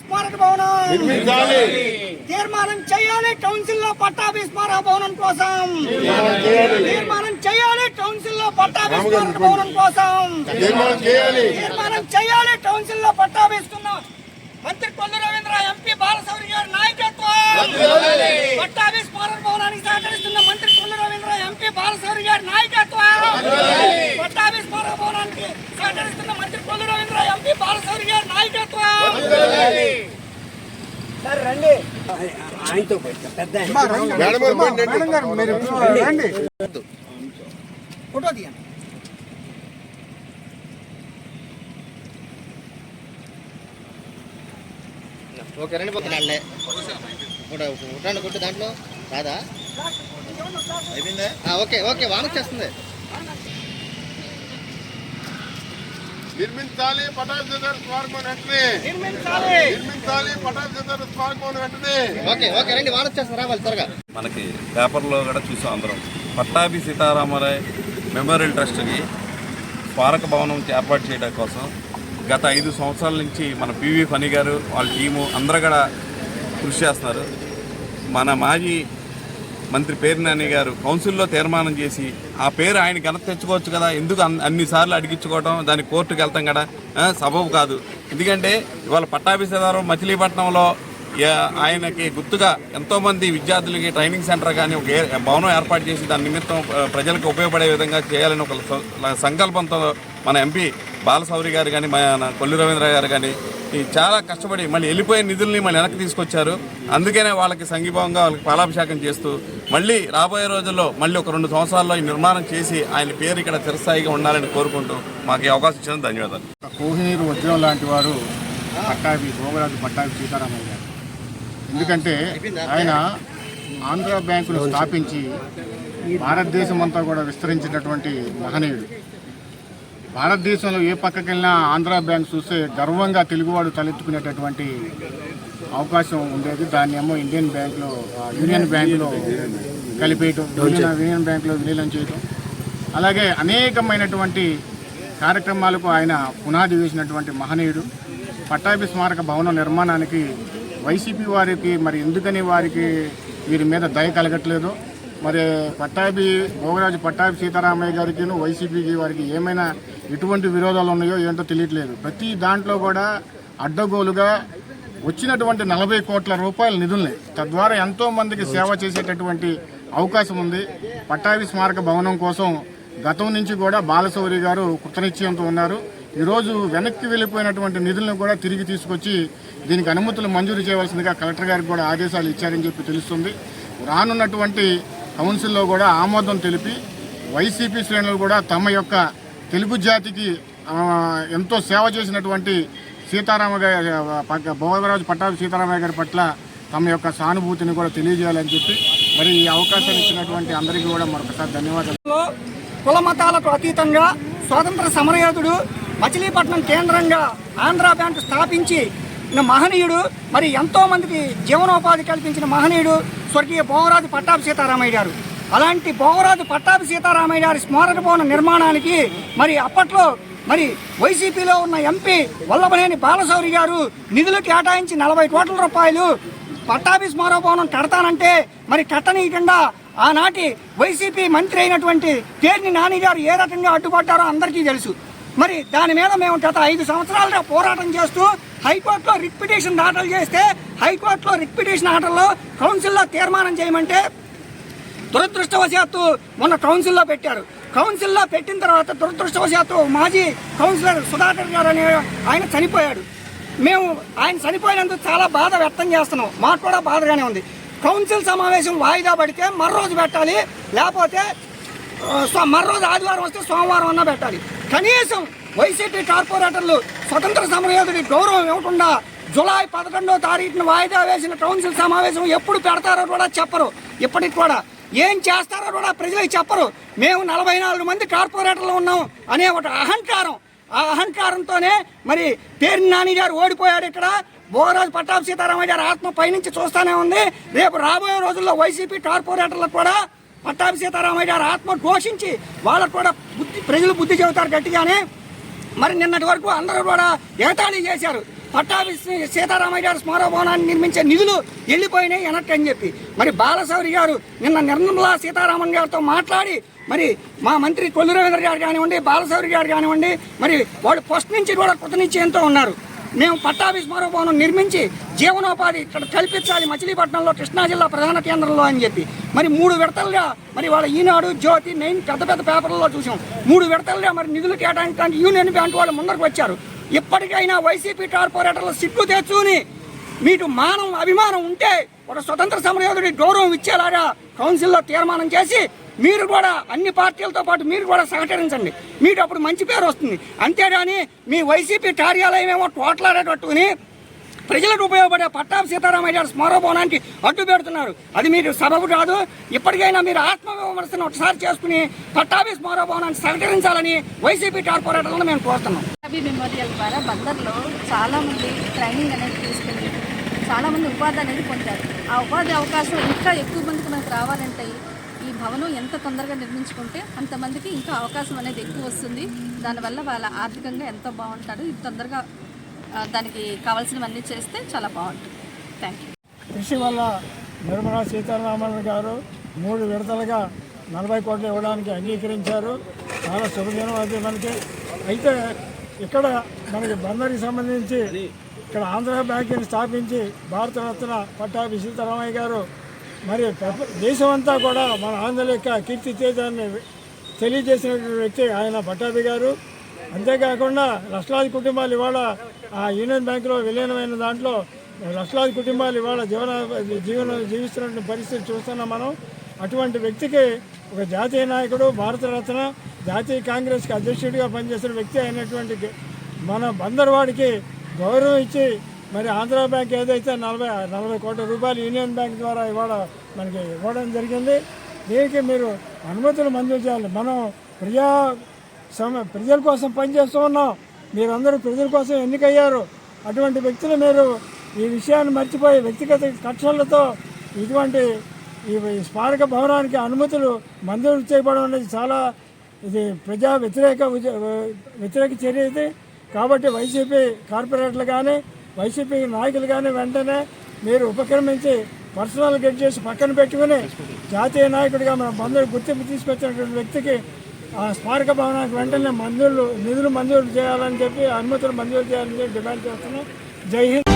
స్మారక భవనం. నిర్మించాలి తీర్మానం చేయాలి కౌన్సిల్లో పట్టాభి స్మారక భవనం కోసం. తీర్మానం చేయాలి. కౌన్సిల్లో భవనం కోసం. తీర్మానం చేయాలి. కౌన్సిల్లో పట్టాభిస్తున్న మంత్రి కొల్లు రవీంద్ర ఎంపీ బాలశౌరి గారి నాయకత్వం. పట్టాభి స్మారక భవనానికి సహకరిస్తున్న మంత్రి కొల్లు రవీంద్ర ఎంపీ బాలశౌరి గారి నాయకత్వం. పట్టాభి స్మారక భవనానికి సహకరిస్తున్న మంత్రి కొల్లు రవీంద్ర ఫోటో తీయండి. ఓకే రండి పక్కన వాళ్ళే ఫోటో ఫోటో కొట్టు దాంట్లో రాదా? అయిపోయిందా ఆ, ఓకే ఓకే వాన నిర్మించాలి పటాల్ చంద్ర స్మారకం వెంటనే. నిర్మించాలి. నిర్మించాలి పటాల్ చంద్ర స్మారకం వెంటనే. ఓకే ఓకే రండి వాన వచ్చేస్తుంది రావాలి త్వరగా. మనకి పేపర్లో కూడా చూసాం అందరం. పట్టాభి సీతారామరాయ్ మెమోరియల్ ట్రస్ట్కి స్మారక భవనం ఏర్పాటు చేయడం కోసం గత ఐదు సంవత్సరాల నుంచి మన పివి ఫణి గారు వాళ్ళ టీము అందరూ కూడా కృషి చేస్తున్నారు. మన మాజీ మంత్రి పేరు నాని గారు కౌన్సిల్లో తీర్మానం చేసి ఆ పేరు ఆయన ఘనత తెచ్చుకోవచ్చు కదా. ఎందుకు అన్- అన్నిసార్లు అడిగించుకోవడం దాని కోర్టుకు వెళ్తాం కదా. సబబు కాదు. ఎందుకంటే ఇవాళ పట్టాభిసేదారు మచిలీపట్నంలో ఆయనకి గుర్తుగా ఎంతోమంది విద్యార్థులకి ట్రైనింగ్ సెంటర్ కానీ ఒక భవనం ఏర్పాటు చేసి దాని నిమిత్తం ప్రజలకు ఉపయోగపడే విధంగా చేయాలని ఒక సంకల్పంతో మన ఎంపీ బాలసౌరి గారు కానీ మన కొల్లి రవీంద్ర గారు కానీ చాలా కష్టపడి మళ్ళీ వెళ్ళిపోయిన నిధుల్ని మళ్ళీ వెనక్కి తీసుకొచ్చారు. అందుకనే వాళ్ళకి సంఘీభావంగా వాళ్ళకి పాలాభిషేకం చేస్తూ మళ్ళీ రాబోయే రోజుల్లో మళ్ళీ ఒక రెండు సంవత్సరాల్లో ఈ నిర్మాణం చేసి ఆయన పేరు ఇక్కడ చిరస్థాయిగా ఉండాలని కోరుకుంటూ మాకు ఈ అవకాశం ఇచ్చిన ధన్యవాదాలు. కోహినీరు వజ్రం లాంటి వారు పట్టాభి భోగరాజు పట్టాభి సీతారామయ్య గారు. ఎందుకంటే ఆయన ఆంధ్ర బ్యాంకును స్థాపించి భారతదేశం అంతా కూడా విస్తరించినటువంటి మహనీయుడు. భారతదేశంలో ఏ పక్కకి వెళ్ళినా ఆంధ్ర బ్యాంక్ చూస్తే గర్వంగా తెలుగువాడు తలెత్తుకునేటటువంటి అవకాశం ఉండేది. దాన్ని ఏమో ఇండియన్ బ్యాంక్లో యూనియన్ బ్యాంకులో కలిపేయటం యూనియన్ యూనియన్ బ్యాంకులో విలీనం చేయటం. అలాగే అనేకమైనటువంటి కార్యక్రమాలకు ఆయన పునాది వేసినటువంటి మహనీయుడు. పట్టాభి స్మారక భవనం నిర్మాణానికి వైసీపీ వారికి మరి ఎందుకని వారికి వీరి మీద దయ కలగట్లేదు. మరి పట్టాభి భోగరాజు పట్టాభి సీతారామయ్య గారికి వైసీపీకి వారికి ఏమైనా ఎటువంటి విరోధాలు ఉన్నాయో ఏంటో తెలియట్లేదు. ప్రతి దాంట్లో కూడా అడ్డగోలుగా వచ్చినటువంటి నలభై కోట్ల రూపాయల నిధుల్ని తద్వారా ఎంతో మందికి సేవ చేసేటటువంటి అవకాశం ఉంది. పట్టాభి స్మారక భవనం కోసం గతం నుంచి కూడా బాలశౌరి గారు కృతనిశ్చయంతో ఉన్నారు. ఈరోజు వెనక్కి వెళ్ళిపోయినటువంటి నిధులను కూడా తిరిగి తీసుకొచ్చి దీనికి అనుమతులు మంజూరు చేయవలసిందిగా కలెక్టర్ గారికి కూడా ఆదేశాలు ఇచ్చారని చెప్పి తెలుస్తుంది. రానున్నటువంటి కౌన్సిల్లో కూడా ఆమోదం తెలిపి వైసీపీ శ్రేణులు కూడా తమ యొక్క తెలుగు జాతికి ఎంతో సేవ చేసినటువంటి సీతారామ గారి భోగరాజు పట్టాభి సీతారామయ్య గారి పట్ల తమ యొక్క సానుభూతిని కూడా తెలియజేయాలని చెప్పి మరి ఈ అవకాశం ఇచ్చినటువంటి అందరికీ కూడా మరొకసారి ధన్యవాదాలు. కుల మతాలకు అతీతంగా స్వాతంత్ర సమరయోధుడు మచిలీపట్నం కేంద్రంగా ఆంధ్ర బ్యాంకు స్థాపించి మహనీయుడు మరి ఎంతో మందికి జీవనోపాధి కల్పించిన మహనీయుడు స్వర్గీయ భోగరాజు పట్టాభి సీతారామయ్య గారు. అలాంటి భోగరాజు పట్టాభి సీతారామయ్య గారి స్మారక భవన నిర్మాణానికి మరి అప్పట్లో మరి వైసీపీలో ఉన్న ఎంపీ వల్లభనేని బాలశౌరి గారు నిధులు కేటాయించి నలభై కోట్ల రూపాయలు పట్టాభి స్మారక భవనం కడతానంటే మరి కట్టనీయకుండా ఆనాటి వైసీపీ మంత్రి అయినటువంటి తేర్ని నాని గారు ఏ రకంగా అడ్డుపడ్డారో అందరికీ తెలుసు. మరి దాని మీద మేము గత ఐదు సంవత్సరాలుగా పోరాటం చేస్తూ హైకోర్టులో రిక్పిటేషన్ దాఖలు చేస్తే హైకోర్టులో రిక్పిటేషన్ ఆటల్లో కౌన్సిల్లో తీర్మానం చేయమంటే దురదృష్టవశాత్తు మొన్న కౌన్సిల్లో పెట్టారు. కౌన్సిల్లో పెట్టిన తర్వాత దురదృష్టవశాత్తు మాజీ కౌన్సిలర్ సుధాకర్ గారు అనే ఆయన చనిపోయాడు. మేము ఆయన చనిపోయినందుకు చాలా బాధ వ్యక్తం చేస్తున్నాం. మాకు కూడా బాధగానే ఉంది. కౌన్సిల్ సమావేశం వాయిదా పడితే మరో రోజు పెట్టాలి. లేకపోతే సో- మరో రోజు ఆదివారం వస్తే సోమవారం అన్నా పెట్టాలి. కనీసం వైసీపీ కార్పొరేటర్లు స్వతంత్ర సమరయోధుడి గౌరవం ఇవ్వకుండా జులై పదకొండో తారీఖున వాయిదా వేసిన కౌన్సిల్ సమావేశం ఎప్పుడు పెడతారో కూడా చెప్పరు. ఇప్పటికి కూడా ఏం చేస్తారో కూడా ప్రజలకు చెప్పరు. మేము నలభై నాలుగు మంది కార్పొరేటర్లు ఉన్నాం అనే ఒక అహంకారం. ఆ అహంకారంతోనే మరి పేరు నాని గారు ఓడిపోయాడు ఇక్కడ. బోరాజు పట్టాభి సీతారామయ్య గారి ఆత్మ పైనుంచి చూస్తూనే ఉంది. రేపు రాబోయే రోజుల్లో వైసీపీ కార్పొరేటర్లకు కూడా పట్టాభి సీతారామయ్య గారు ఆత్మ ఘోషించి వాళ్ళకు కూడా బుద్ధి ప్రజలు బుద్ధి చెబుతారు గట్టిగానే. మరి నిన్నటి వరకు అందరూ కూడా ఎగతాళి చేశారు. పట్టాభి సీతారామయ్య గారు స్మారక భవనాన్ని నిర్మించే నిధులు వెళ్ళిపోయినాయి వెనక్కి అని చెప్పి. మరి బాలశౌరి గారు నిన్న నిర్మలా సీతారామన్ గారితో మాట్లాడి మరి మా మంత్రి కొల్లు రవీంద్ర గారు కానివ్వండి బాలశౌరి గారు కానివ్వండి మరి వాళ్ళు ఫస్ట్ నుంచి కూడా కృతనిశ్చయంతో ఉన్నారు. మేము పట్టాభి స్మారక నిర్మించి జీవనోపాధి ఇక్కడ కల్పించాలి. మచిలీపట్నంలో కృష్ణా జిల్లా ప్రధాన కేంద్రంలో అని చెప్పి. మరి మూడు విడతలుగా మరి వాళ్ళ ఈనాడు జ్యోతి నేను పెద్ద పెద్ద పేపర్లలో చూసాం. మూడు విడతలుగా మరి నిధులు కేటాయించడానికి యూనియన్ బ్యాంక్ వాళ్ళు ముందరకు వచ్చారు. ఇప్పటికైనా వైసీపీ కార్పొరేటర్లు సిగ్గు తెచ్చుని మీకు మానం అభిమానం ఉంటే ఒక స్వతంత్ర సమరయోధుడి గౌరవం ఇచ్చేలాగా కౌన్సిల్లో తీర్మానం చేసి మీరు కూడా అన్ని పార్టీలతో పాటు మీరు కూడా సహకరించండి. మీకు అప్పుడు మంచి పేరు వస్తుంది. అంతేగాని మీ వైసీపీ కార్యాలయం ఏమో టోటలాడేటట్టుని ప్రజలకు ఉపయోగపడే పట్టాభి సీతారామయ్య గారు స్మారోభవనానికి అడ్డు పెడుతున్నారు. అది మీరు సబబు కాదు. ఇప్పటికైనా మీరు ఆత్మవిమర్శను ఒకసారి చేసుకుని పట్టాభి స్మారక భవనాన్ని సహకరించాలని వైసీపీ కార్పొరేటర్లను మేము కోరుతున్నాం. అభి మెమోరియల్ ద్వారా బందర్లో చాలామంది ట్రైనింగ్ అనేది తీసుకుని చాలామంది ఉపాధి అనేది పొందారు. ఆ ఉపాధి అవకాశం ఇంకా ఎక్కువ మందికి మనకు రావాలంటే భవనం ఎంత తొందరగా నిర్మించుకుంటే అంతమందికి ఇంకా అవకాశం అనేది ఎక్కువ వస్తుంది. దానివల్ల వాళ్ళ ఆర్థికంగా ఎంతో బాగుంటారు. ఇది తొందరగా దానికి కావాల్సినవన్నీ చేస్తే చాలా బాగుంటుంది. థ్యాంక్ యూ కృషి వల్ల నిర్మలా సీతారామన్ గారు మూడు విడతలుగా నలభై కోట్లు ఇవ్వడానికి అంగీకరించారు. చాలా శుభదినం అది మనకి. అయితే ఇక్కడ మనకి బందరికి సంబంధించి ఇక్కడ ఆంధ్ర బ్యాంకుని స్థాపించి భారతరత్న పట్టాభి సీతారామయ్య గారు మరి దేశమంతా దేశం అంతా కూడా మన ఆంధ్ర యొక్క కీర్తి తేజాన్ని తెలియజేసినటువంటి వ్యక్తి ఆయన పట్టాభి గారు. అంతేకాకుండా లక్షలాది కుటుంబాలు ఇవాళ ఆ యూనియన్ బ్యాంకులో విలీనమైన దాంట్లో లక్షలాది కుటుంబాలు ఇవాళ జీవన జీవన జీవిస్తున్న పరిస్థితి చూస్తున్నాం మనం. అటువంటి వ్యక్తికి ఒక జాతీయ నాయకుడు భారతరత్న జాతీయ కాంగ్రెస్కి అధ్యక్షుడిగా పనిచేసిన వ్యక్తి అయినటువంటి మన బందర్వాడికి గౌరవం ఇచ్చి మరి ఆంధ్ర బ్యాంక్ ఏదైతే నలభై నలభై కోట్ల రూపాయలు యూనియన్ బ్యాంక్ ద్వారా ఇవాళ మనకి ఇవ్వడం జరిగింది. దీనికి మీరు అనుమతులు మంజూరు చేయాలి. మనం ప్రజా సమ ప్రజల కోసం పనిచేస్తూ ఉన్నాం. మీరందరూ ప్రజల కోసం ఎన్నికయ్యారు. అటువంటి వ్యక్తులు మీరు ఈ విషయాన్ని మర్చిపోయి వ్యక్తిగత కక్షలతో ఇటువంటి ఈ స్మారక భవనానికి అనుమతులు మంజూరు చేయబడడం అనేది చాలా ఇది ప్రజా వ్యతిరేక వ్యతిరేక చర్య ఇది. కాబట్టి వైసీపీ కార్పొరేటర్లు కానీ వైసీపీ నాయకులు కానీ వెంటనే మీరు ఉపక్రమించి పర్సనల్ గెట్ చేసి పక్కన పెట్టుకుని జాతీయ నాయకుడిగా మన బంధువులు గుర్తింపు తీసుకొచ్చినటువంటి వ్యక్తికి ఆ స్మారక భవనానికి వెంటనే మంజూరు నిధులు మంజూరు చేయాలని చెప్పి అనుమతులు మంజూరు చేయాలని చెప్పి డిమాండ్ చేస్తున్నాం. జై హింద్.